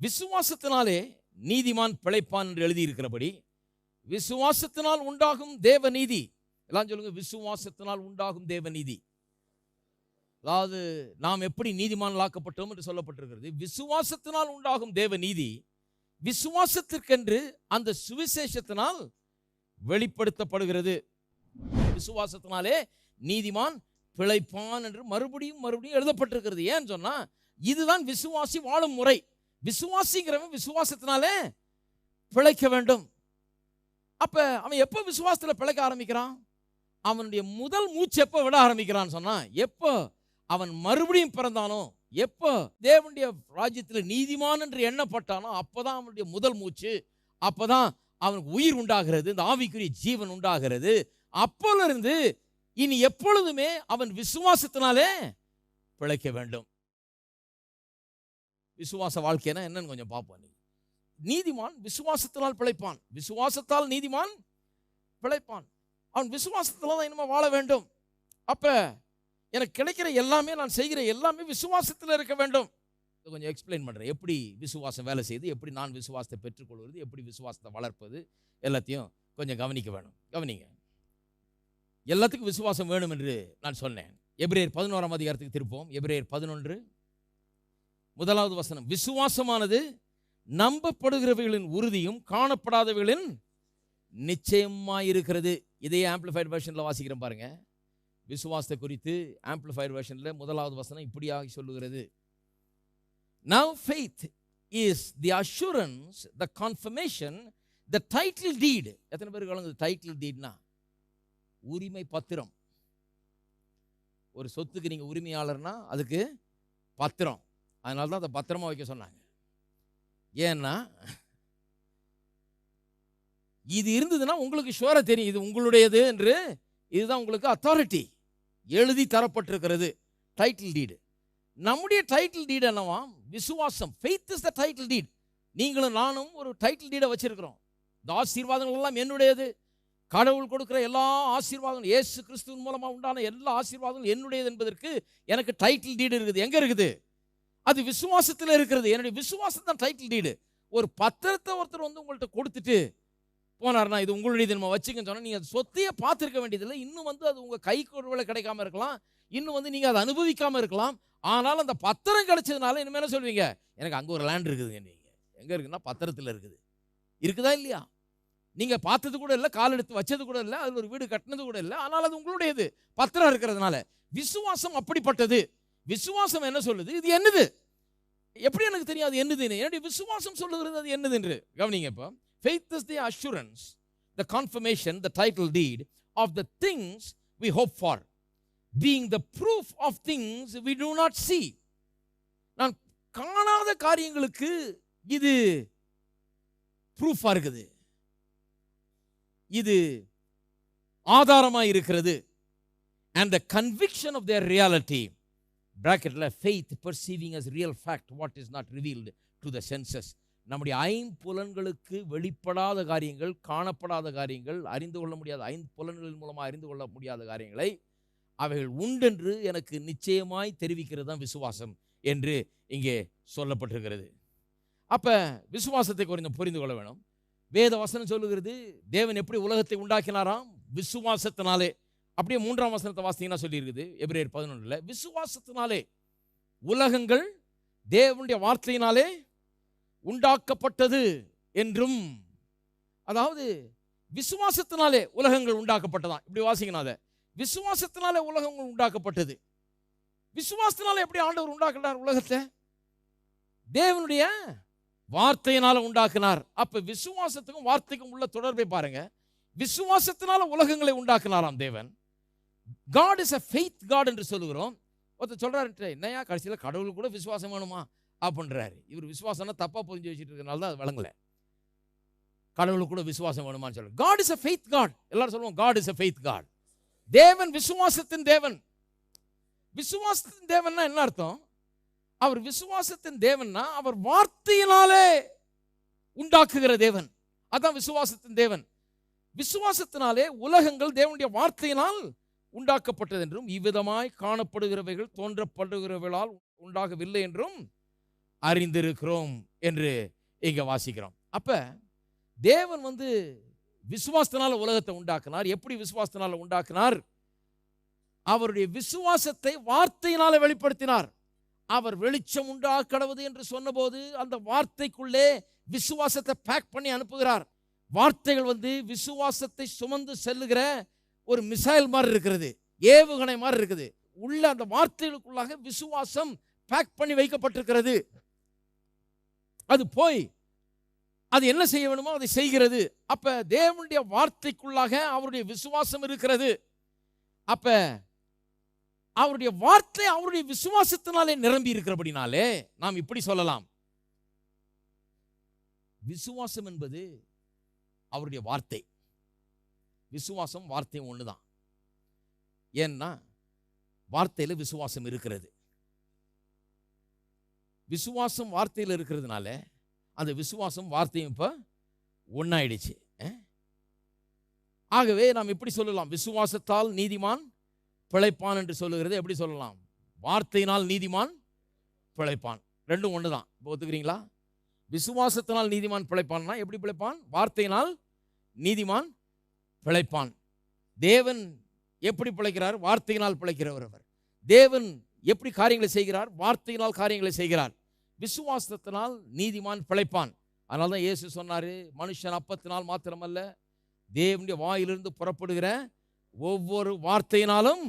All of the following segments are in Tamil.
விசுவாசத்தினாலே நீதிமான் பிழைப்பான் என்று எழுதியிருக்கிறபடி விசுவாசத்தினால் உண்டாகும் தேவ நீதி எல்லாம் சொல்லுங்க விசுவாசத்தினால் உண்டாகும் தேவ நீதி அதாவது நாம் எப்படி நீதிமான்களாக்கப்பட்டோம் என்று சொல்லப்பட்டிருக்கிறது. விசுவாசத்தினால் உண்டாகும் தேவ நீதி விசுவாசத்திற்கென்று அந்த சுவிசேஷத்தினால் வெளிப்படுத்தப்படுகிறது. விசுவாசத்தினாலே நீதிமான் பிழைப்பான் என்று மறுபடியும் மறுபடியும் எழுதப்பட்டிருக்கிறது. ஏன்னு சொன்னா இதுதான் விசுவாசி வாழும் முறை. விசுவாசிங்கிறவன் விசுவாசத்தினால பிழைக்க வேண்டும். அப்ப அவன் எப்போ விசுவாசத்துல பிழைக்க ஆரம்பிக்கிறான்? அவனுடைய முதல் மூச்சு எப்போ விட ஆரம்பிக்கிறான்னு சொன்னா எப்போ அவன் மறுபடியும் பிறந்தானோ எப்போ தேவனுடைய ராஜ்யத்தில் நீதிமான் என்று எண்ணப்பட்டானோ அப்போதான் அவனுடைய முதல் மூச்சு அப்போதான் அவனுக்கு உயிர் உண்டாகிறது இந்த ஆவிக்குரிய ஜீவன் உண்டாகிறது. அப்போலிருந்து இனி எப்பொழுதுமே அவன் விசுவாசத்தினாலே பிழைக்க வேண்டும். விசுவாச வாழ்க்கைனா என்னன்னு கொஞ்சம் பார்ப்போம் நீதிமான் விசுவாசத்தினால் பிழைப்பான். விசுவாசத்தால் நீதிமான் பிழைப்பான். அவன் விசுவாசத்தில் தான் இனிமே வாழ வேண்டும். அப்ப எனக்கு கிடைக்கிற எல்லாமே நான் செய்கிற எல்லாமே விசுவாசத்தில் இருக்க வேண்டும். இதை கொஞ்சம் எக்ஸ்பிளைன் பண்ணுறேன் எப்படி விசுவாசம் வேலை செய்து எப்படி நான் விசுவாசத்தை பெற்றுக்கொள்வது எப்படி விசுவாசத்தை வளர்ப்பது எல்லாத்தையும் கொஞ்சம் கவனிக்க வேணும். கவனிங்க. எல்லாத்துக்கும் விசுவாசம் வேணும் என்று நான் சொன்னேன். எப்ரேர் பதினோராம் அதிகாரத்துக்கு திருப்போம். எப்ரேர் பதினொன்று முதலாவது வசனம். விசுவாசமானது நம்பப்படுகிறவைகளின் உறுதியும் காணப்படாதவைகளின் நிச்சயமாயிருக்கிறது. இதே ஆம்பிளிஃபைட் வெர்ஷனில் வாசிக்கிறேன் பாருங்க. விசுவாசத்தை குறித்து ஆம்பிளிஃபைட் வெர்ஷனில் முதலாவது வசனம் இப்படியாக சொல்லுகிறது. Now faith is the assurance the confirmation the title deed எத்தனை பேருக்கு வழங்குது டைட்டில் டீட்னா உரிமை பத்திரம். ஒரு சொத்துக்கு நீங்கள் உரிமையாளர்னா அதுக்கு பத்திரம். அதனால தான் அதை பத்திரமா வைக்க சொன்னாங்க. ஏன்னா இது இருந்ததுன்னா உங்களுக்கு ஷோராக தெரியும். இது உங்களுடையது என்று இதுதான் உங்களுக்கு அத்தாரிட்டி எழுதி தரப்பட்டிருக்கிறது. டைட்டில் டீடு நம்முடைய டைட்டில் டீடு என்னவா? விசுவாசம். Faith is the title deed நீங்களும் நானும் ஒரு டைட்டில் டீடை வச்சிருக்கிறோம். இந்த ஆசீர்வாதங்கள் எல்லாம் என்னுடையது. கடவுள் கொடுக்குற எல்லா ஆசீர்வாதங்களும் இயேசு கிறிஸ்துவின் மூலமாக உண்டான எல்லா ஆசீர்வாதங்களும் என்னுடையது என்பதற்கு எனக்கு டைட்டில் டீடு இருக்குது. எங்கே இருக்குது? அது விசுவாசத்தில் இருக்கிறது. என்னுடைய விசுவாசம் தான் டைட்டில் டீடு ஒரு பத்திரத்தை ஒருத்தர் வந்து உங்கள்கிட்ட கொடுத்துட்டு போனார்னா இது உங்களுடைய நம்ம வச்சுக்கன்னு சொன்னால் நீங்கள் சொத்தையே பார்த்துருக்க வேண்டியதில்லை. இன்னும் வந்து அது உங்கள் கைக்கு ஒருவேளை கிடைக்காம இருக்கலாம். இன்னும் வந்து நீங்கள் அதை அனுபவிக்காமல் இருக்கலாம். ஆனால் அந்த பத்திரம் கிடைச்சதுனால இனிமேல் என்ன சொல்வீங்க? எனக்கு அங்கே ஒரு லேண்ட் இருக்குதுங்க நீங்கள் எங்கே இருக்குன்னா பத்திரத்தில் இருக்குது. இருக்குதா இல்லையா? நீங்கள் பார்த்தது கூட இல்லை கால் எடுத்து வச்சது கூட இல்லை அதில் ஒரு வீடு கட்டினது கூட இல்லை. ஆனால் அது உங்களுடையது. பத்திரம் இருக்கிறதுனால. விசுவாசம் அப்படிப்பட்டது. விசுவாசம் என்ன சொல்லுது? இது என்னது? எப்படி எனக்கு தெரியும் அது என்னதுன்னு என்னுடைய விசுவாசம் சொல்லுகிறது அது என்னது என்று? கவனிங்க இப்போ. Faith is the assurance the confirmation the title deed of the things we hope for being the proof of things we do not see நான் காணாத காரியங்களுக்கு இது ப்ரூஃபாக இருக்குது. இது ஆதாரமாக இருக்கிறது. And the conviction of their reality பிராக்கெட்டில் faith perceiving as real fact what is not revealed to the senses நம்முடைய ஐம்புலன்களுக்கு வெளிப்படாத காரியங்கள் காணப்படாத காரியங்கள் அறிந்து கொள்ள முடியாத ஐம்புலன்களின் மூலமாக அறிந்து கொள்ள முடியாத காரியங்களை அவைகள் உண்டென்று எனக்கு நிச்சயமாய் தெரிவிக்கிறது தான் விசுவாசம் என்று இங்கே சொல்லப்பட்டிருக்கிறது. அப்போ விசுவாசத்தை கொஞ்சம் புரிந்து கொள்ள வேணும். வேத வசனம் சொல்லுகிறது தேவன் எப்படி உலகத்தை உண்டாக்கினாராம்? விசுவாசத்தினாலே. அப்படியே மூன்றாம் வசனத்தை வாசித்தீங்கன்னா சொல்லியிருக்குது. எப்ரேர் பதினொன்றில் விசுவாசத்தினாலே உலகங்கள் தேவனுடைய வார்த்தையினாலே உண்டாக்கப்பட்டது என்றும் அதாவது விசுவாசத்தினாலே உலகங்கள் உண்டாக்கப்பட்டதான் இப்படி வாசிக்கணும் அதை. விசுவாசத்தினாலே உலகங்கள் உண்டாக்கப்பட்டது. விசுவாசத்தினால எப்படி ஆண்டவர் உண்டாக்குனார் உலகத்தை? தேவனுடைய வார்த்தையினால உண்டாக்குனார். அப்ப விசுவாசத்துக்கும் வார்த்தைக்கும் உள்ள தொடர்பை பாருங்க. விசுவாசத்தினால உலகங்களை உண்டாக்குனாராம் தேவன். God is a faith God என்று சொல்லுகிறோம். ஒருத்தர் சொல்றாரு என்னையா கடைசியில் கடவுள் கூட விசுவாசம் வேணுமா? அப்படின்றாரு. இவர் விசுவாசம்னா தப்பாக புரிஞ்சு வச்சுட்டு இருக்கிறனால தான் அது வழங்கலை கடவுளுக்கு கூட விசுவாசம் வேணுமான்னு சொல்லுங்க God is a faith God எல்லாரும் சொல்லுவோம் God is a faith God தேவன் விசுவாசத்தின் தேவன். விசுவாசத்தின் தேவன்னா என்ன அர்த்தம்? அவர் விசுவாசத்தின் தேவன்னா அவர் வார்த்தையினாலே உண்டாக்குகிற தேவன். அதான் விசுவாசத்தின் தேவன். விசுவாசத்தினாலே உலகங்கள் தேவனுடைய வார்த்தையினால் உண்டாக்கப்பட்டது என்றும் இவ்விதமாய் காணப்படுகிறவைகள் தோன்றப்படுகிறவைகளால் உண்டாகவில்லை என்றும் அறிந்திருக்கிறோம் என்று இங்க வாசிக்கிறோம். அப்ப தேவன் வந்து விசுவாசத்தினால உலகத்தை உண்டாக்கினார். எப்படி விசுவாசத்தினால உண்டாக்கினார்? அவருடைய விசுவாசத்தை வார்த்தையினால வெளிப்படுத்தினார். அவர் வெளிச்சம் உண்டா கடவுது என்று சொன்னபோது அந்த வார்த்தைக்குள்ளே விசுவாசத்தை பேக் பண்ணி அனுப்புகிறார். வார்த்தைகள் வந்து விசுவாசத்தை சுமந்து செல்லுகிற ஒரு மிசைல் மாதிரி இருக்கிறது ஏவுகணை மாதிரி இருக்குது. உள்ள அந்த வார்த்தைகளுக்குள்ளாக விசுவாசம் பேக் பண்ணி வைக்கப்பட்டிருக்கிறது. அது போய் அது என்ன செய்ய வேணுமோ அதை செய்கிறது. அப்ப தேவனுடைய வார்த்தைக்குள்ளாக அவருடைய விசுவாசம் இருக்கிறது. அப்ப அவருடைய வார்த்தை அவருடைய விசுவாசத்தினாலே நிரம்பி இருக்கிறபடினாலே நாம் இப்படி சொல்லலாம். விசுவாசம் என்பது அவருடைய வார்த்தை. விசுவாசம் வார்த்தையும் ஒண்ணுதான். ஏன்னா வார்த்தையில விசுவாசம் இருக்கிறது. விசுவாசம் வார்த்தையில் இருக்கிறதுனால அந்த விசுவாசம் வார்த்தையும் இப்போ ஒன்றாயிடுச்சு ஆகவே நாம் எப்படி சொல்லலாம். விசுவாசத்தால் நீதிமான் பிழைப்பான் என்று சொல்லுகிறது எப்படி சொல்லலாம்? வார்த்தையினால் நீதிமான் பிழைப்பான். ரெண்டும் ஒன்று தான் இப்போ ஒத்துக்கிறீங்களா? விசுவாசத்தினால் நீதிமான் பிழைப்பான்னா எப்படி பிழைப்பான்? வார்த்தையினால் நீதிமான் பிழைப்பான். தேவன் எப்படி பிழைக்கிறார்? வார்த்தையினால் பிழைக்கிறவர் அவர். தேவன் எப்படி காரியங்களை செய்கிறார்? வார்த்தையினால் காரியங்களை செய்கிறார். விசுவாசத்தினால் நீதிமான் பிழைப்பான். அதனால தான் இயேசு சொன்னார் மனுஷன் அப்பத்தினால் மாத்திரமல்ல தேவனுடைய வாயிலிருந்து புறப்படுகிற ஒவ்வொரு வார்த்தையினாலும்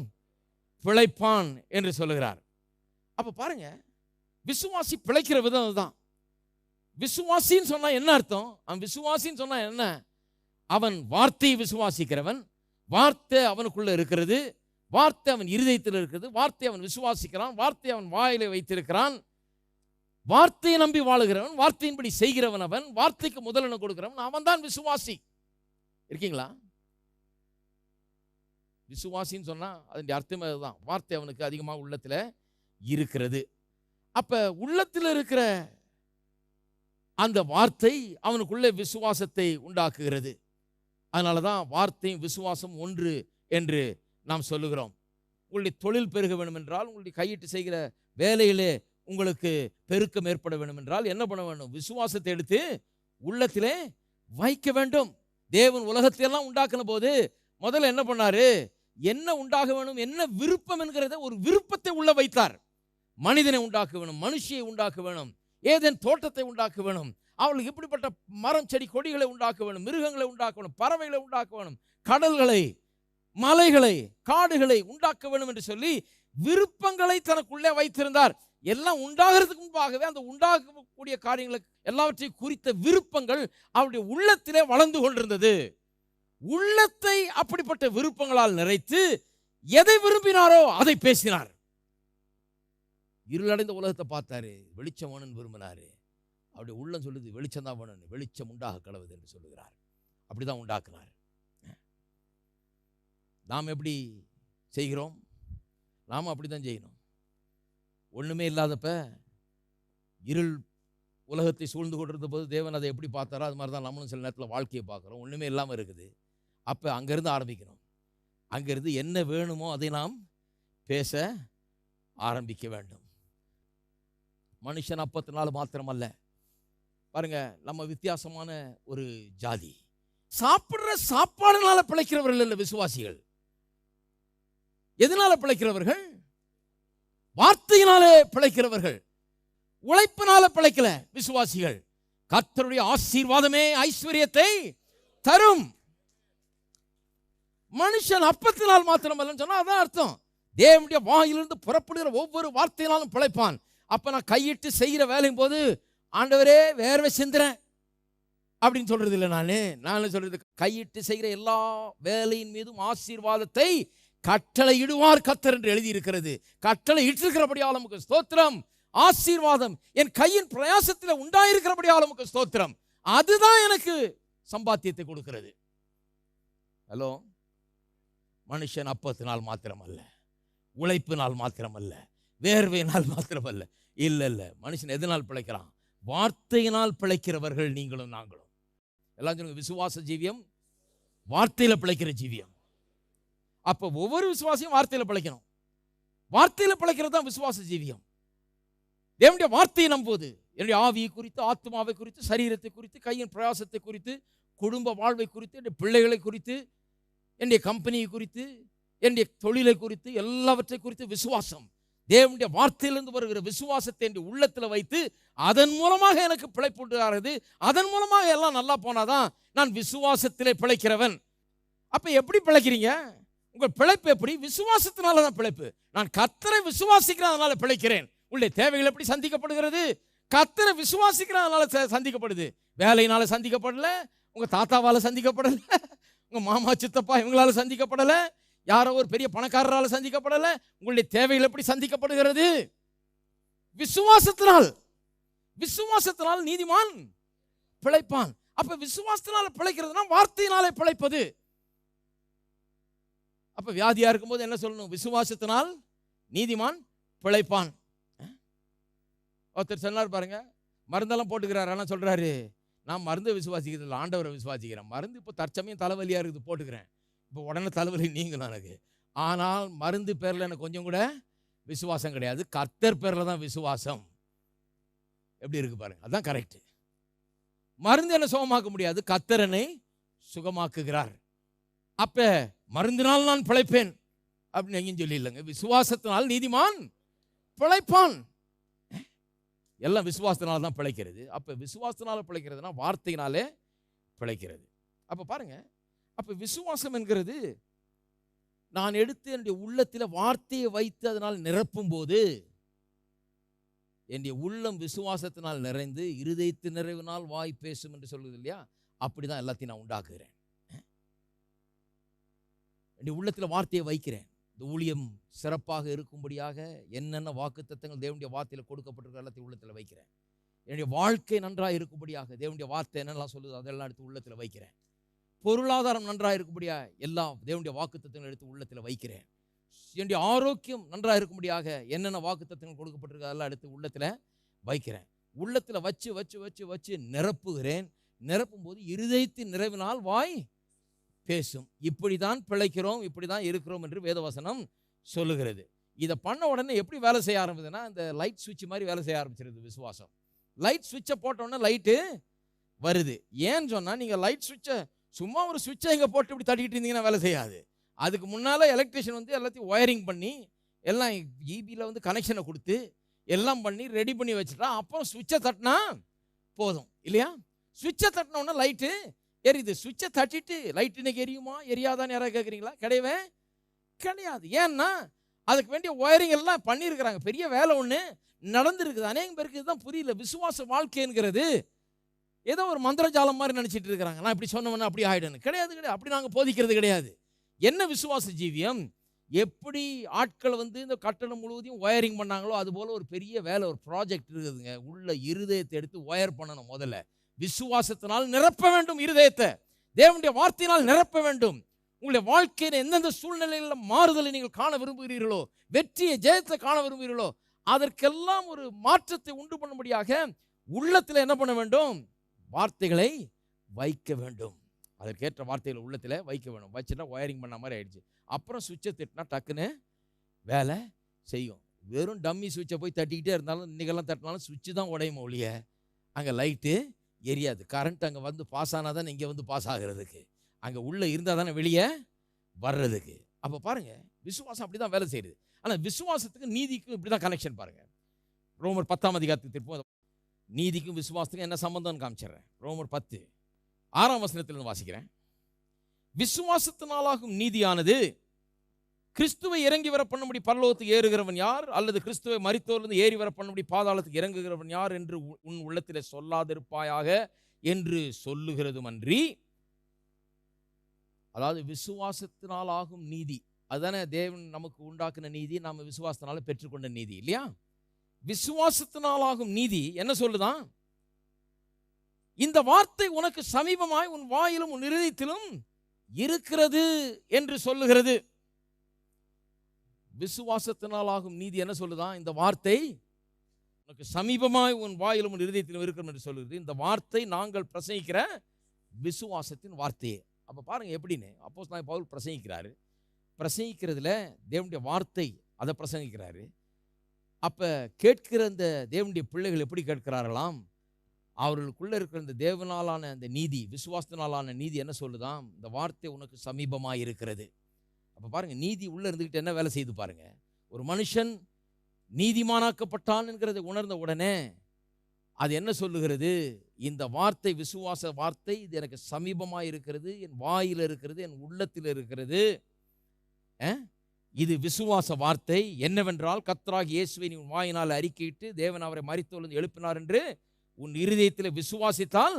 பிழைப்பான் என்று சொல்லுகிறார். அப்ப பாருங்க விசுவாசி பிழைக்கிற விதம் அதுதான். விசுவாசின்னு சொன்னா என்ன அர்த்தம்? அவன் விசுவாசின்னு சொன்னா என்ன? அவன் வார்த்தையை விசுவாசிக்கிறவன். வார்த்தை அவனுக்குள்ள இருக்கிறது. வார்த்தை அவன் இருதயத்தில் இருக்கிறது. வார்த்தை அவன் விசுவாசிக்கிறான். வார்த்தை அவன் வாயிலை வைத்திருக்கிறான். வார்த்தையை நம்பி வாழுகிறவன் வார்த்தையின்படி செய்கிறவன் அவன். வார்த்தைக்கு முதலிடம் கொடுக்கிறவன். அவன் தான் விசுவாசி. இருக்கீங்களா? விசுவாசின்னு சொன்னா அதனுடைய அர்த்தம் அதுதான். வார்த்தை அவனுக்கு அதிகமாக உள்ளத்துல இருக்கிறது. அப்ப உள்ளத்தில் இருக்கிற அந்த வார்த்தை அவனுக்குள்ளே விசுவாசத்தை உண்டாக்குகிறது. அதனால தான் வார்த்தையும் விசுவாசம் ஒன்று என்று நாம் சொல்லுகிறோம். உங்களுடைய தொழில் பெருக வேண்டும் என்றால் உங்களுடைய கையிட்டு செய்கிற வேலையிலே உங்களுக்கு பெருக்கம் ஏற்பட வேண்டும் என்றால் என்ன பண்ண வேண்டும்? விசுவாசத்தை எடுத்து உள்ளத்திலே வைக்க வேண்டும். தேவன் உலகத்தையெல்லாம் உண்டாக்கின போது முதல்ல என்ன பண்ணாரு? என்ன உண்டாக வேணும் என்ன விருப்பம் என்கிறத ஒரு விருப்பத்தை உள்ள வைத்தார். மனிதனை உண்டாக்க வேணும் மனுஷியை உண்டாக்க வேணும் ஏதேன் தோட்டத்தை உண்டாக்க வேணும் அவளுக்கு இப்படிப்பட்ட மரம் செடி கொடிகளை உண்டாக்க வேணும் மிருகங்களை உண்டாக்க வேணும் பறவைகளை உண்டாக்க வேணும் கடல்களை மலைகளை காடுகளை உண்டாக்க வேணும் என்று சொல்லி விருப்பங்களை தனக்குள்ளே வைத்திருந்தார். எல்லாம் உண்டாகிறதுக்கு முன்பாகவே அந்த உண்டாகக்கூடிய காரியங்களை எல்லாவற்றையும் குறித்த விருப்பங்கள் அவருடைய உள்ளத்திலே வளர்ந்து கொண்டிருந்தது. உள்ளத்தை அப்படிப்பட்ட விருப்பங்களால் நிறைத்து எதை விரும்பினாரோ அதை பேசினார். இருளடைந்த உலகத்தை பார்த்தாரு வெளிச்சம் வேணும்னு விரும்பினாரு. அவருடைய உள்ளம் சொல்லுது வெளிச்சம் தான் வேணும் வெளிச்சம் உண்டாக கலவுது என்று சொல்லுகிறார். அப்படிதான் உண்டாக்குனார். நாம் எப்படி செய்கிறோம்? நாம் அப்படிதான் செய்யணும். ஒண்ணுமே இல்லாதப்ப இருள் உலகத்தை சூழ்ந்து கொண்டிருந்த போது தேவன் அதை எப்படி பார்த்தாரோ அது மாதிரி தான் நம்மளும் சில நேரத்தில் வாழ்க்கையை பார்க்குறோம். ஒண்ணுமே இல்லாமல் இருக்குது. அப்போ அங்கேருந்து ஆரம்பிக்கணும். அங்கேருந்து என்ன வேணுமோ அதை நாம் பேச ஆரம்பிக்க வேண்டும். மனுஷன் அப்பத்தினால மாத்திரமல்ல. பாருங்க நம்ம வித்தியாசமான ஒரு ஜாதி. சாப்பிடுற சாப்பாடுனால பிழைக்கிறவர்கள் இல்லை விசுவாசிகள். எதனால பிழைக்கிறவர்கள்? வார்த்தையினாலே பிழைக்கிறவர்கள். உழைப்பினால பிழைக்கல விசுவாசிகள். கர்த்தருடைய ஆசீர்வாதமே ஐஸ்வர்யத்தை தரும். மனுஷன் அப்பத்தினால் மாத்திரமல்லன்னு சொன்னா அதான் அர்த்தம். தேவனுடைய வாயிலிருந்து புறப்படுகிற ஒவ்வொரு வார்த்தையினாலும் பிழைப்பான். அப்ப நான் கையிட்டு செய்கிற வேலையும் போது ஆண்டவரே வேர்வை சிந்துறேன். அப்படின்னு சொல்றது இல்லை நான். நான் சொல்றது கையிட்டு செய்கிற எல்லா வேலையின் மீதும் ஆசீர்வாதத்தை கட்டளை இடுவார் கத்தர் என்று எழுதியிருக்கிறது. கட்டளை இட்டிருக்கிறபடியால் நமக்கு ஸ்தோத்திரம். ஆசீர்வாதம் என் கையின் பிரயாசத்தில் உண்டாயிருக்கிறபடியால் நமக்கு ஸ்தோத்திரம். அதுதான் எனக்கு சம்பாத்தியத்தை கொடுக்கிறது. ஹலோ? மனுஷன் அப்பத்தினால் மாத்திரமல்ல. உழைப்பினால் மாத்திரமல்ல. வேர்வையினால் மாத்திரமல்ல. இல்லை இல்லை மனுஷன் எதனால் பிழைக்கிறான்? வார்த்தையினால் பிழைக்கிறவர்கள் நீங்களும் நாங்களும். எல்லாம் சொல்லுங்க விசுவாச ஜீவியம் வார்த்தையில பிழைக்கிற ஜீவியம். அப்போ ஒவ்வொரு விசுவாசியும் வார்த்தையில பிழைக்கணும். வார்த்தையில பிழைக்கிறது தான் விசுவாச ஜீவியம். தேவனுடைய வார்த்தையை நம்புவது என்னுடைய ஆவியை குறித்து ஆத்மாவை குறித்து சரீரத்தை குறித்து கையின் பிரயாசத்தை குறித்து குடும்ப வாழ்வை குறித்து என்னுடைய பிள்ளைகளை குறித்து என்னுடைய கம்பெனியை குறித்து என்னுடைய தொழிலை குறித்து எல்லாவற்றை குறித்து விசுவாசம். தேவனுடைய வார்த்தையிலிருந்து வருகிற விசுவாசத்தை என் உள்ளத்தில் வைத்து அதன் மூலமாக எனக்கு பிழைப்புண்டாகிறது அதன் மூலமாக எல்லாம் நல்லா போனாதான் நான் விசுவாசத்திலே பிழைக்கிறவன். அப்போ எப்படி பிழைக்கிறீங்க? உங்கள் பிழைப்பு எப்படி? விசுவாசத்தினால தான் பிழைப்பு. நான் கத்தரை விசுவாசிக்கிற அதனால பிழைக்கிறேன். உள்ள தேவைகள் எப்படி சந்திக்கப்படுகிறது? கத்தரை விசுவாசிக்கிற அதனால சந்திக்கப்படுது. வேலையினால சந்திக்கப்படல. உங்க தாத்தாவால் சந்திக்கப்படல. உங்க மாமா சித்தப்பா இவங்களால சந்திக்கப்படலை. யாரோ ஒரு பெரிய பணக்காரரால சந்திக்கப்படலை. உங்களுடைய தேவைகள் எப்படி சந்திக்கப்படுகிறது? விசுவாசத்தினால். விசுவாசத்தினால் நீதிமான் பிழைப்பான். அப்ப விசுவாசத்தினால பிழைக்கிறதுனா வார்த்தையினாலே பிழைப்பது. அப்ப வியாதியா இருக்கும்போது என்ன சொல்லணும்? விசுவாசத்தினால் நீதிமான் பிழைப்பான். ஒருத்தர் சொன்னார் பாருங்க மருந்தெல்லாம் போட்டுக்கிறாரு. ஆனால் சொல்றாரு நான் மருந்து விசுவாசிக்கிறது இல்லை ஆண்டவரை விசுவாசிக்கிறேன். மருந்து இப்போ தற்சமயம் தலைவலியா இருக்குது போட்டுக்கிறேன். இப்போ உடனே தலைவலி நீங்களும் எனக்கு ஆனால் மருந்து பேரில் எனக்கு கொஞ்சம் கூட விசுவாசம் கிடையாது. கர்த்தர் பேரில் தான் விசுவாசம். எப்படி இருக்கு பாருங்க. அதான் கரெக்ட் மருந்து என்ன சுகமாக்க முடியாது. கத்தரனை சுகமாக்குகிறார். அப்ப மருந்தினால் நான் பிழைப்பேன். அப்படின்னு எங்கேயும் சொல்லி இல்லைங்க விசுவாசத்தினால் நீதிமான் பிழைப்பான். எல்லாம் விசுவாசத்தினால தான் பிழைக்கிறது. அப்போ விசுவாசத்தினால பிழைக்கிறதுனா வார்த்தையினாலே பிழைக்கிறது. அப்போ பாருங்க. அப்ப விசுவாசம் என்கிறது நான் எடுத்து என்னுடைய உள்ளத்தில் வார்த்தையை வைத்து அதனால் நிரப்பும் போது என்னுடைய உள்ளம் விசுவாசத்தினால் நிறைந்து இருதயத்து நிறைவினால் வாய் பேசும் என்று சொல்லுது இல்லையா? அப்படிதான் எல்லாத்தையும் நான் உண்டாக்குகிறேன். என்னுடைய உள்ளத்தில் வார்த்தையை வைக்கிறேன். இந்த ஊழியம் சிறப்பாக இருக்கும்படியாக என்னென்ன வாக்குத்தத்தங்கள் தேவனுடைய வார்த்தையில் கொடுக்கப்பட்டிருக்க எல்லாத்தையும் உள்ளத்தில் வைக்கிறேன். என்னுடைய வாழ்க்கை நன்றாக இருக்கும்படியாக தேவனுடைய வார்த்தை என்னெல்லாம் சொல்லுது அதெல்லாம் எடுத்து உள்ளத்தில் வைக்கிறேன். பொருளாதாரம் நன்றாக இருக்கும்படியா எல்லாம் தேவனுடைய வாக்குத்தத்தங்கள் எடுத்து உள்ளத்தில் வைக்கிறேன். என்னுடைய ஆரோக்கியம் நன்றாக இருக்கும்படியாக என்னென்ன வாக்குத்தத்தங்கள் கொடுக்கப்பட்டிருக்கு அதெல்லாம் எடுத்து உள்ளத்தில் வைக்கிறேன். உள்ளத்தில் வச்சு வச்சு வச்சு வச்சு நிரப்புகிறேன். நிரப்பும் போது இருதயத்தின் நிறைவினால் வாய் பேசும். இப்படி தான் பிழைக்கிறோம் இப்படி தான் இருக்கிறோம் என்று வேதவசனம் சொல்லுகிறது. இதை பண்ண உடனே எப்படி வேலை செய்ய ஆரம்பிதுன்னா இந்த லைட் சுவிட்ச் மாதிரி வேலை செய்ய ஆரம்பிச்சிருது விசுவாசம். லைட் சுவிட்சை போட்ட உடனே லைட்டு வருது. ஏன்னு சொன்னா நீங்க லைட் சுவிட்சை சும்மா ஒரு சுவிட்சை இங்கே போட்டு இப்படி தட்டிக்கிட்டு இருந்தீங்கன்னா வேலை செய்யாது. அதுக்கு முன்னால எலக்ட்ரிஷியன் வந்து எல்லாத்தையும் ஒயரிங் பண்ணி எல்லாம் ஈபியில் வந்து கனெக்ஷனை கொடுத்து எல்லாம் பண்ணி ரெடி பண்ணி வச்சுட்டா அப்புறம் சுவிட்சை தட்டினா போதும். இல்லையா? சுவிட்சை தட்டின உடனே லைட்டு எரியுது. சுவிட்சை தட்டிட்டு லைட் இன்னைக்கு எரியுமா? எரியாதான்னு யாராவது கேட்குறீங்களா கிடையவே கிடையாது. ஏன்னா அதுக்கு வேண்டிய ஒயரிங் எல்லாம் பண்ணியிருக்கிறாங்க. பெரிய வேலை ஒன்று நடந்திருக்குது. அநேகம் பேருக்கு இதுதான் புரியல. விசுவாச வாழ்க்கைங்கிறது ஏதோ ஒரு மந்திரஜாலம் மாதிரி நினச்சிட்டு இருக்கிறாங்க நான் இப்படி சொன்னவன அப்படி ஆயிடுன்னு கிடையாது கிடையாது. அப்படி நாங்கள் போதிக்கிறது கிடையாது. என்ன விசுவாச ஜீவியம்? எப்படி ஆட்கள் வந்து இந்த கட்டணம் முழுவதையும் ஒயரிங் பண்ணாங்களோ அது போல ஒரு பெரிய வேலை ஒரு ப்ராஜெக்ட் இருக்குதுங்க. உள்ள இருதயத்தை எடுத்து ஒயர் பண்ணணும் முதல்ல. விசுவாசத்தினால் நிரப்ப வேண்டும் இருதயத்தை. தேவனுடைய வார்த்தையினால் நிரப்ப வேண்டும். உங்களுடைய வாழ்க்கையில் எந்தெந்த சூழ்நிலையில் மாறுதலை நீங்கள் காண விரும்புகிறீர்களோ வெற்றியை ஜெயத்தை காண விரும்புகிறீர்களோ அதற்கெல்லாம் ஒரு மாற்றத்தை உண்டு பண்ணும்படியாக உள்ளத்தில் என்ன பண்ண வேண்டும்? வார்த்தைகளை வைக்க வேண்டும். அதற்கேற்ற வார்த்தைகளை உள்ளத்தில் வைக்க வேண்டும். வச்சுட்டா ஒயரிங் பண்ண மாதிரி ஆயிடுச்சு. அப்புறம் சுவிட்சை தட்டினா டக்குன்னு வேலை செய்யும். வெறும் டம்மி சுவிட்சை போய் தட்டிக்கிட்டே இருந்தாலும் இன்றைக்கெல்லாம் தட்டினாலும் சுவிட்சு தான் உடையும் ஒழிய அங்கே லைட்டு எரியாது. கரண்ட் அங்கே வந்து பாஸ் ஆனால் தானே இங்கே வந்து பாஸ் ஆகிறதுக்கு. அங்கே உள்ளே இருந்தால் தானே வெளியே வர்றதுக்கு. அப்போ பாருங்க விசுவாசம் அப்படி தான் வேலை செய்யுது. ஆனால் விசுவாசத்துக்கு நீதிக்கும் இப்படி தான் கனெக்ஷன் பாருங்கள் ரோமர் பத்தாம் அதிகாரத்துக்கு திருப்போம் நீதிக்கும் விசுவாசத்துக்கும் என்ன சம்பந்தம்னு காமிச்சிடுறேன். ரோமர் பத்து ஆறாம் வசனத்திலிருந்து வாசிக்கிறேன். விசுவாசத்தினாலாகும் நீதியானது கிறிஸ்துவை இறங்கி வர பண்ணும்படி பரலோகத்துக்கு ஏறுகிறவன் யார்? அல்லது கிறிஸ்துவை மறித்தோர்லேருந்து ஏறி வர பண்ணும்படி பாதாளத்துக்கு இறங்குகிறவன் யார் என்று உன் உள்ளத்தில் சொல்லாதிருப்பாயாக என்று சொல்லுகிறதும் அன்றி அதாவது விசுவாசத்தினால் ஆகும் நீதி. அதுதானே தேவன் நமக்கு உண்டாக்குன நீதி நாம விசுவாசத்தினால பெற்றுக்கொண்ட நீதி இல்லையா? விசுவாசத்தினாலாகும் நீதி. என்ன சொல்லுதான்? இந்த வார்த்தை உனக்கு சமீபமாய் உன் வாயிலும் உன் இருதயத்திலும் இருக்கிறது என்று சொல்லுகிறது. விசுவாசத்தினாலாகும் நீதி என்ன சொல்லுதான்? இந்த வார்த்தை உனக்கு சமீபமாய் உன் வாயிலும் உன் இருதயத்திலும் இருக்கணும் என்று சொல்லுகிறது. இந்த வார்த்தை நாங்கள் பிரசங்கிக்கிற விசுவாசத்தின் வார்த்தையே. அப்ப பாருங்க எப்படின்னு. அப்போஸ் நான் பவுல் பிரசங்கிக்கிறாரு. பிரசங்கிக்கிறதுல தேவனுடைய வார்த்தை அதை பிரசங்கிக்கிறாரு. அப்போ கேட்கிற அந்த தேவனுடைய பிள்ளைகள் எப்படி கேட்கிறார்களாம்? அவர்களுக்குள்ளே இருக்கிற இந்த தேவனாலான அந்த நீதி விசுவாசத்தினாலான நீதி என்ன சொல்லுதாம்? இந்த வார்த்தை உனக்கு சமீபமாக இருக்கிறது அப்போ பாருங்க நீதி உள்ளே இருந்துக்கிட்டு என்ன வேலை செய்து பாருங்கள் ஒரு மனுஷன் நீதிமானாக்கப்பட்டான் என்கிறதை உணர்ந்த உடனே அது என்ன சொல்லுகிறது? இந்த வார்த்தை விசுவாச வார்த்தை இது எனக்கு சமீபமாக இருக்கிறது என் வாயில் இருக்கிறது என் உள்ளத்தில் இருக்கிறது. இது விசுவாச வார்த்தை. என்னவென்றால் கத்ராகி இயேசுவை நீ உன் வாயினால் அறிக்கையிட்டு தேவன் அவரை மறித்தொழுந்து எழுப்பினார் என்று உன் இருதயத்தில் விசுவாசித்தால்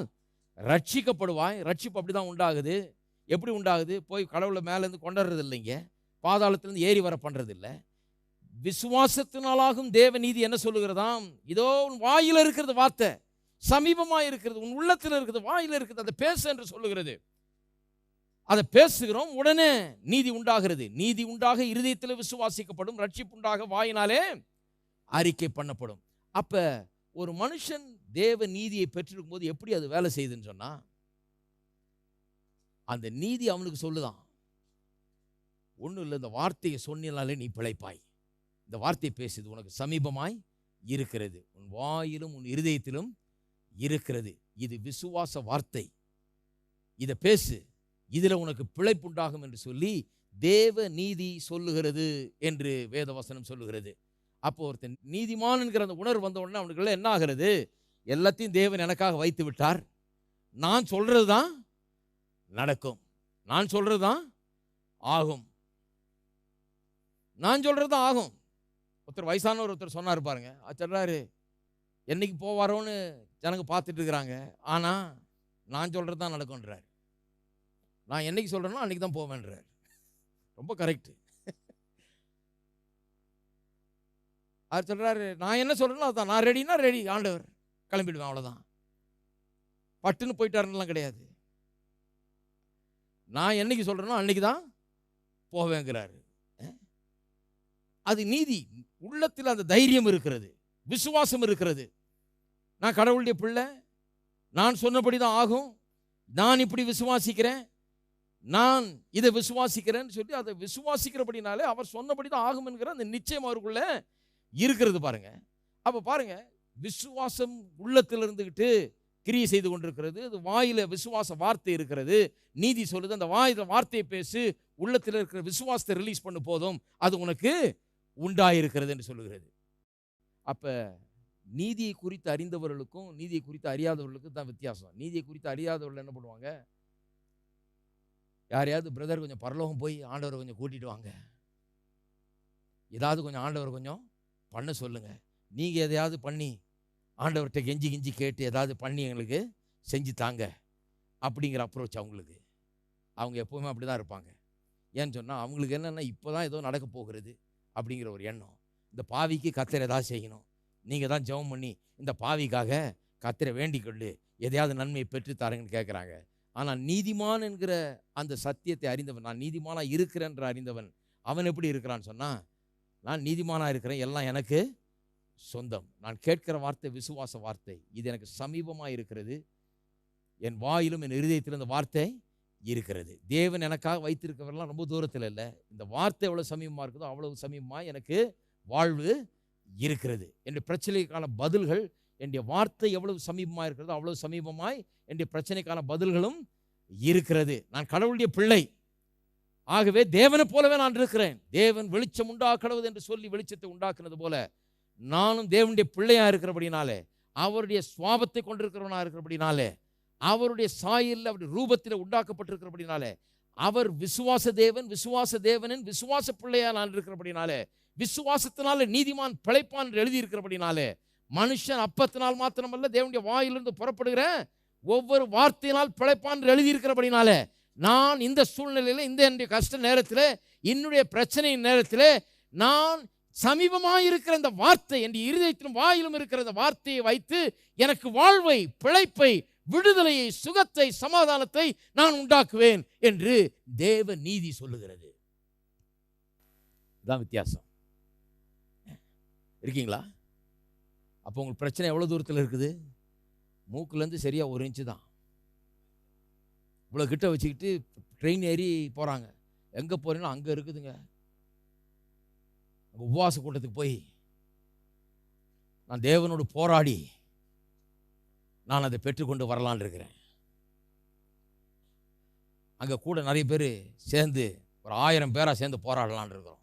ரட்சிக்கப்படுவாய் ரட்சிப்பு அப்படிதான் உண்டாகுது. எப்படி உண்டாகுது? போய் கடவுளை மேலேருந்து கொண்டாடுறது இல்லைங்க பாதாளத்துலேருந்து ஏறி வர பண்ணுறது இல்லை விசுவாசத்தினாலாகும் தேவ நீதி என்ன சொல்லுகிறதாம்? இதோ உன் வாயில் இருக்கிறது வார்த்தை. சமீபமாக இருக்கிறது உன் உள்ளத்தில் இருக்கிறது வாயில் இருக்கிறது அதை பேச என்று சொல்லுகிறது. அதை பேசுகிறோம் உடனே நீதி உண்டாகிறது. நீதி உண்டாக இருதயத்தில் விசுவாசிக்கப்படும் ரட்சிப்பு உண்டாக வாயினாலே அறிக்கை பண்ணப்படும். அப்ப ஒரு மனுஷன் தேவ நீதியை பெற்றிருக்கும் போது எப்படி அது வேலை செய்யுதுன்னு சொன்னா அந்த நீதி அவனுக்கு சொல்லுதான். ஒன்றும் இல்லை இந்த வார்த்தையை சொன்னாலே நீ பிழைப்பாய். இந்த வார்த்தையை பேசுது உனக்கு சமீபமாய் இருக்கிறது. உன் வாயிலும் உன் இருதயத்திலும் இருக்கிறது. இது விசுவாச வார்த்தை. இதை பேசு. இதில் உனக்கு பிழைப்புண்டாகும் என்று சொல்லி தேவ நீதி சொல்லுகிறது என்று வேதவசனம் சொல்லுகிறது. அப்போ ஒருத்தன் நீதிமான் என்கிற அந்த உணர்வு வந்த உடனே அவனுக்குள்ள என்ன ஆகிறது? எல்லாத்தையும் தேவன் எனக்காக வைத்து விட்டார். நான் சொல்கிறது தான் நடக்கும். நான் சொல்கிறது தான் ஆகும். நான் சொல்கிறது தான் ஆகும். ஒருத்தர் வயசானவர் ஒருத்தர் சொன்னார் பாருங்க. அவர் என்னைக்கு போவாரோன்னு ஜனங்க பார்த்துட்டு இருக்கிறாங்க. ஆனால் நான் சொல்கிறது தான் நடக்கும்ன்றார். நான் என்னைக்கு சொல்கிறேனோ அன்றைக்கி தான் போவேன்றார். ரொம்ப கரெக்டு அவர் சொல்கிறாரு நான் என்ன சொல்கிறேனோ அதான் நான் ரெடினா ரெடி ஆண்டவர் கிளம்பிடுவேன் அவ்வளோதான் பட்டுன்னு போயிட்டாருன்னுலாம் கிடையாது. நான் என்னைக்கு சொல்கிறேனோ அன்னைக்கு தான் போவேங்கிறாரு. அது நீதி உள்ளத்தில் அந்த தைரியம் இருக்கிறது விசுவாசம் இருக்கிறது. நான் கடவுளுடைய பிள்ளை நான் சொன்னபடி தான் ஆகும் நான் இப்படி விசுவாசிக்கிறேன் நான் இதை விசுவாசிக்கிறேன்னு சொல்லி அதை விசுவாசிக்கிறபடினாலே அவர் சொன்னபடி தான் ஆகும் என்கிற அந்த நிச்சயம் அவருக்குள்ள இருக்கிறது பாருங்க. அப்போ பாருங்க விசுவாசம் உள்ளத்தில் இருந்துக்கிட்டு கிரியை செய்து கொண்டிருக்கிறது அது வாயில விசுவாச வார்த்தை இருக்கிறது நீதி சொல்லுது அந்த வாயில வார்த்தையை பேசு உள்ளத்தில் இருக்கிற விசுவாசத்தை ரிலீஸ் பண்ணு போதும் அது உனக்கு உண்டாயிருக்கிறது என்று சொல்லுகிறது. அப்ப நீதியை குறித்து அறிந்தவர்களுக்கும் நீதியை குறித்து அறியாதவர்களுக்கும் தான் வித்தியாசம். நீதியை குறித்து அறியாதவர்கள் என்ன பண்ணுவாங்க? யாரையாவது பிரதர் கொஞ்சம் பரலோகம் போய் ஆண்டவரை கொஞ்சம் கூட்டிட்டு வாங்க. ஏதாவது கொஞ்சம் ஆண்டவர் கொஞ்சம் பண்ண சொல்லுங்கள் நீங்கள் எதையாவது பண்ணி ஆண்டவர்கிட்ட கெஞ்சி கெஞ்சி கேட்டு ஏதாவது பண்ணி எங்களுக்கு செஞ்சு தாங்க அப்படிங்கிற அப்ரோச் அவங்களுக்கு. அவங்க எப்போவுமே அப்படி தான் இருப்பாங்க. ஏன்னு சொன்னால் அவங்களுக்கு என்னென்னா இப்போ தான் ஏதோ நடக்க போகிறது அப்படிங்கிற ஒரு எண்ணம். இந்த பாவிக்கு கத்திர ஏதாவது செய்யணும். நீங்கள் தான் ஜெபம் பண்ணி இந்த பாவிக்காக கத்தரை வேண்டிக்கொள்ளு எதையாவது நன்மையை பெற்று தாருங்கன்னு கேட்குறாங்க ஆனால் நீதிமான் என்கிற அந்த சத்தியத்தை அறிந்தவன் நான் நீதிமானாக இருக்கிறேன்ற அறிந்தவன் அவன் எப்படி இருக்கிறான்னு சொன்னால் நான் நீதிமானாக இருக்கிறேன் எல்லாம் எனக்கு சொந்தம். நான் கேட்கிற வார்த்தை விசுவாச வார்த்தை. இது எனக்கு சமீபமாக இருக்கிறது. என் வாயிலும் என் இருதயத்தில் இந்த வார்த்தை இருக்கிறது. தேவன் எனக்காக வைத்திருக்கிறவரெல்லாம் ரொம்ப தூரத்தில் இல்லை. இந்த வார்த்தை எவ்வளோ சமீபமாக இருக்குதோ அவ்வளவு சமீபமாக எனக்கு வாழ்வு இருக்கிறது. என்ற பிரச்சனைக்கான பதில்கள் என்னுடைய வார்த்தை எவ்வளவு சமீபமாக இருக்கிறதோ அவ்வளவு சமீபமாய் என்னுடைய பிரச்சனைக்கான பதில்களும் இருக்கிறது. நான் கடவுளுடைய பிள்ளை. ஆகவே தேவனை போலவே நான் இருக்கிறேன். தேவன் வெளிச்சம் உண்டாக்கிறது என்று சொல்லி வெளிச்சத்தை உண்டாக்குனது போல நானும் தேவனுடைய பிள்ளையா இருக்கிறபடினாலே அவருடைய சுவாபத்தை கொண்டிருக்கிறவனா இருக்கிறபடினாலே அவருடைய சாயலில் அவருடைய ரூபத்தில் உண்டாக்கப்பட்டிருக்கிறபடினாலே அவர் விசுவாச தேவன் விசுவாச தேவனின் விசுவாச பிள்ளையா நான் இருக்கிறபடினாலே விசுவாசத்தினால நீதிமான் பிழைப்பான் என்று எழுதியிருக்கிறபடினாலே மனுஷன் அப்பத்தினால் மாத்திரமல்ல தேவனுடைய வாயிலிருந்து புறப்படுகிற ஒவ்வொரு வார்த்தையினால் பிழைப்பான் எழுதியிருக்கிறபடினாலே நான் இந்த சூழ்நிலையில் இந்த என்னுடைய கஷ்ட நேரத்தில் என்னுடைய பிரச்சனையின் நேரத்தில் நான் சமீபமாக இருக்கிற அந்த வார்த்தை என் இருதயத்திலும் வாயிலும் இருக்கிற அந்த வார்த்தையை வைத்து எனக்கு வாழ்வை பிழைப்பை விடுதலையை சுகத்தை சமாதானத்தை நான் உண்டாக்குவேன் என்று தேவ நீதி சொல்லுகிறது. தான் வித்தியாசம். இருக்கீங்களா? அப்போ உங்களுக்கு பிரச்சனை எவ்வளோ தூரத்தில் இருக்குது? மூக்குலேருந்து சரியாக ஒரு இன்ச்சு தான். இவ்வளோ கிட்ட வச்சுக்கிட்டு ட்ரெயின் ஏறி போகிறாங்க எங்கே போகிறீங்களோ அங்கே இருக்குதுங்க. அங்கே உபவாச கூட்டத்துக்கு போய் நான் தேவனோடு போராடி நான் அதை பெற்றுக்கொண்டு வரலான்னு இருக்கிறேன். அங்கே கூட நிறைய பேர் சேர்ந்து ஒரு ஆயிரம் பேராக சேர்ந்து போராடலான்னு இருக்கிறோம்.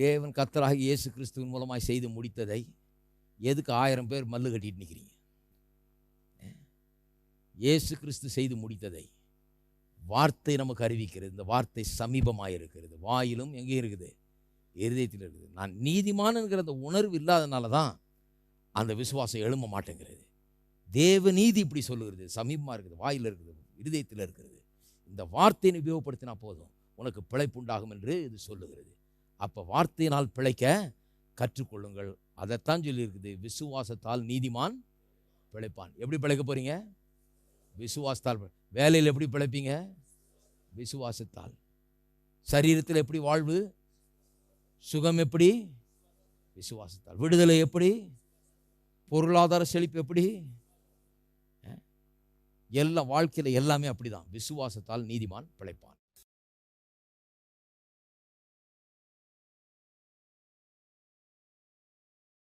தேவன் கத்தராகி இயேசு கிறிஸ்துவின் மூலமாக செய்து முடித்ததை எதுக்கு ஆயிரம் பேர் மல்லு கட்டிட்டு நிற்கிறீங்க இயேசு கிறிஸ்து செய்து முடித்ததை வார்த்தை நமக்கு அறிவிக்கிறது. இந்த வார்த்தை சமீபமாக இருக்கிறது. வாயிலும் எங்கே இருக்குது? இருதயத்தில் இருக்குது. நான் நீதிமானுங்கிற அந்த உணர்வு இல்லாதனால தான் அந்த விசுவாசம் எழும்ப மாட்டேங்கிறது. தேவ நீதி இப்படி சொல்லுகிறது. சமீபமாக இருக்குது வாயில் இருக்குது இருதயத்தில் இருக்கிறது இந்த வார்த்தையை உபயோகப்படுத்தினா போதும். உனக்கு பிழைப்புண்டாகும் என்று இது சொல்லுகிறது. அப்போ வார்த்தையினால் பிழைக்க கற்றுக்கொள்ளுங்கள். அதைத்தான் சொல்லியிருக்குது. விசுவாசத்தால் நீதிமான் பிழைப்பான். எப்படி பிழைக்க போகிறீங்க விசுவாசத்தால் வேலையில் எப்படி பிழைப்பீங்க? விசுவாசத்தால். சரீரத்தில் எப்படி வாழ்வு? சுகம் எப்படி? விசுவாசத்தால். விடுதலை எப்படி? பொருளாதார செழிப்பு எப்படி? எல்லா வாழ்க்கையில் எல்லாமே அப்படிதான். விசுவாசத்தால் நீதிமான் பிழைப்பான்.